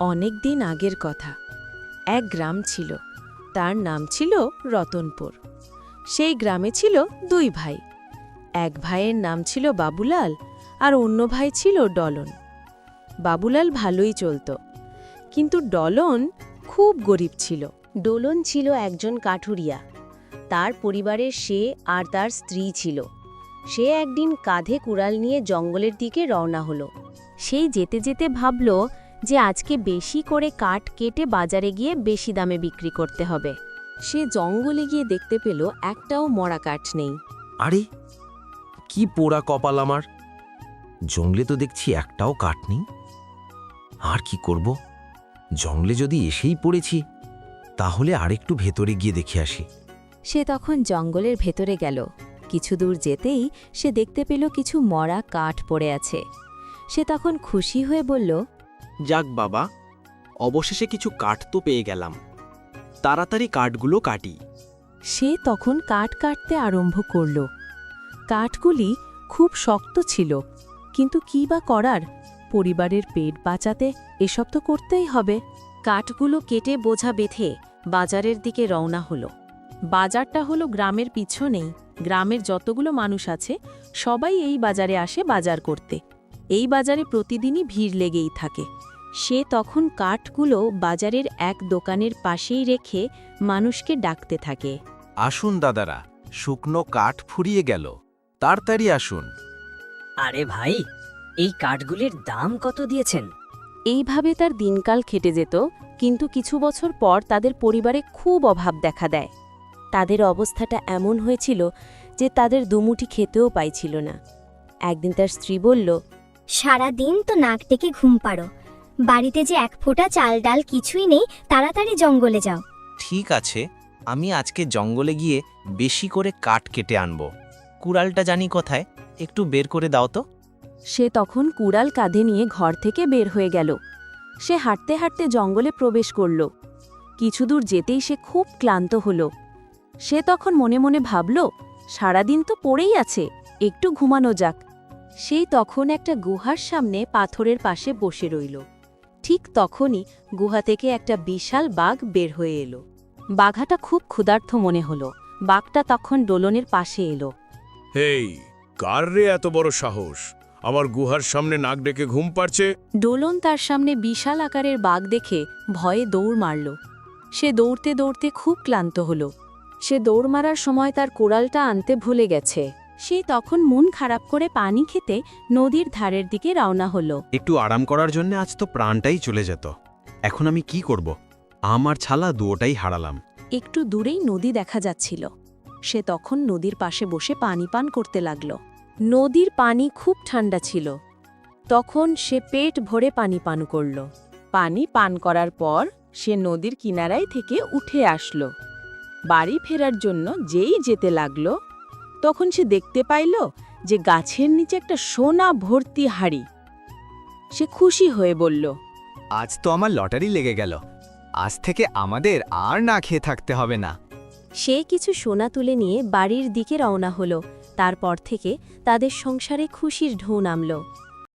অনেক দিন আগের কথা। এক গ্রাম ছিল। তার নাম ছিল রতনপুর। সেই গ্রামে ছিল দুই ভাই। এক ভাইয়ের নাম ছিল বাবুলাল আর অন্য ভাই ছিল ডলন। বাবুলাল ভালোই চলত। কিন্তু ডলন খুব গরিব ছিল। ডলন ছিল একজন কাঠুরিয়া। তার পরিবারের সে আর তার স্ত্রী ছিল। সে একদিন কাঁধে কুড়াল নিয়ে জঙ্গলের দিকে রওনা হলো। সেই যেতে যেতে ভাবল যে আজকে বেশি করে কাঠ কেটে বাজারে গিয়ে বেশি দামে বিক্রি করতে হবে। সে জঙ্গলে গিয়ে দেখতে পেল একটাও মরা কাঠ নেই। আরে কি পোড়া কপাল আমার। জঙ্গলে তো দেখছি একটাও কাঠ নেই। আর কি করব? জঙ্গলে যদি এসেই পড়েছি তাহলে আরেকটু ভেতরে গিয়ে দেখে আসি। সে তখন জঙ্গলের ভেতরে গেল। কিছু দূর যেতেই সে দেখতে পেল কিছু মরা কাঠ পড়ে আছে। সে তখন খুশি হয়ে বলল যাক বাবা, অবশেষে কিছু কাঠ তো পেয়ে গেলাম। তাড়াতাড়ি কাঠগুলো কাটি। সে তখন কাঠ কাটতে আরম্ভ করল। কাঠগুলি খুব শক্ত ছিল, কিন্তু কি বা করার? পরিবারের পেট বাঁচাতে এসব তো করতেই হবে। কাঠগুলো কেটে বোঝা বেঁধে বাজারের দিকে রওনা হলো। বাজারটা হলো গ্রামের পিছনেই। গ্রামের যতগুলো মানুষ আছে, সবাই এই বাজারে আসে বাজার করতে। এই বাজারে প্রতিদিনই ভিড় লেগেই থাকে। সে তখন কাঠগুলো বাজারের এক দোকানের পাশেই রেখে মানুষকে ডাকতে থাকে। আসুন দাদারা শুকনো কাঠ ফুরিয়ে গেল। তাড়াতাড়ি আসুন। আরে ভাই এই কাঠগুলির দাম কত দিয়েছেন? এইভাবে তার দিনকাল খেটে যেত কিন্তু কিছু বছর পর তাদের পরিবারে খুব অভাব দেখা দেয়। তাদের অবস্থাটা এমন হয়েছিল যে তাদের দুমুঠি খেতেও পাইছিল না। একদিন তার স্ত্রী বলল সারা দিন তো নাক ডেকে ঘুম পাড়ো। বাড়িতে যে এক ফোঁটা চাল ডাল কিছুই নেই তাড়াতাড়ি জঙ্গলে যাও। ঠিক আছে আমি আজকে জঙ্গলে গিয়ে বেশি করে কাঠ কেটে আনব। কুড়ালটা জানি কোথায় একটু বের করে দাও তো। সে তখন কুড়াল কাঁধে নিয়ে ঘর থেকে বের হয়ে গেল। সে হাঁটতে হাঁটতে জঙ্গলে প্রবেশ করল। কিছু দূর যেতেই সে খুব ক্লান্ত হল। সে তখন মনে মনে ভাবল সারাদিন তো পড়েই আছে একটু ঘুমানো যাক। সেই তখন একটা গুহার সামনে পাথরের পাশে বসে রইল। ঠিক তখনই গুহা থেকে একটা বিশাল বাঘ বের হয়ে এলো। বাঘাটা খুব ক্ষুধার্থ মনে হলো। বাঘটা তখন ডোলনের পাশে এলো। হেই কার রে এত বড় সাহস? আমার গুহার সামনে নাক ডেকে ঘুম পাড়ছে। ডোলন তার সামনে বিশাল আকারের বাঘ দেখে ভয়ে দৌড় মারল। সে দৌড়তে দৌড়তে খুব ক্লান্ত হল। সে দৌড় মারার সময় তার কোড়ালটা আনতে ভুলে গেছে। সে তখন মন খারাপ করে পানি খেতে নদীর ধারের দিকে রওনা হল। একটু আরাম করার জন্য আজ তো প্রাণটাই চলে যেত। এখন আমি কি করব? আমার ছালা দুয়োটাই হারালাম। একটু দূরেই নদী দেখা যাচ্ছিল। সে তখন নদীর পাশে বসে পানি পান করতে লাগল। নদীর পানি খুব ঠান্ডা ছিল। তখন সে পেট ভরে পানি পান করল। পানি পান করার পর সে নদীর কিনারায় থেকে উঠে আসলো। বাড়ি ফেরার জন্য যেই যেতে লাগল তখন সে দেখতে পাইল যে গাছের নিচে একটা সোনা ভর্তি হাড়ি। সে খুশি হয়ে বলল আজ তো আমার লটারি লেগে গেল। আজ থেকে আমাদের আর না খেয়ে থাকতে হবে না। সে কিছু সোনা তুলে নিয়ে বাড়ির দিকে রওনা হলো। তারপর থেকে তাদের সংসারে খুশির ঢৌ নামল।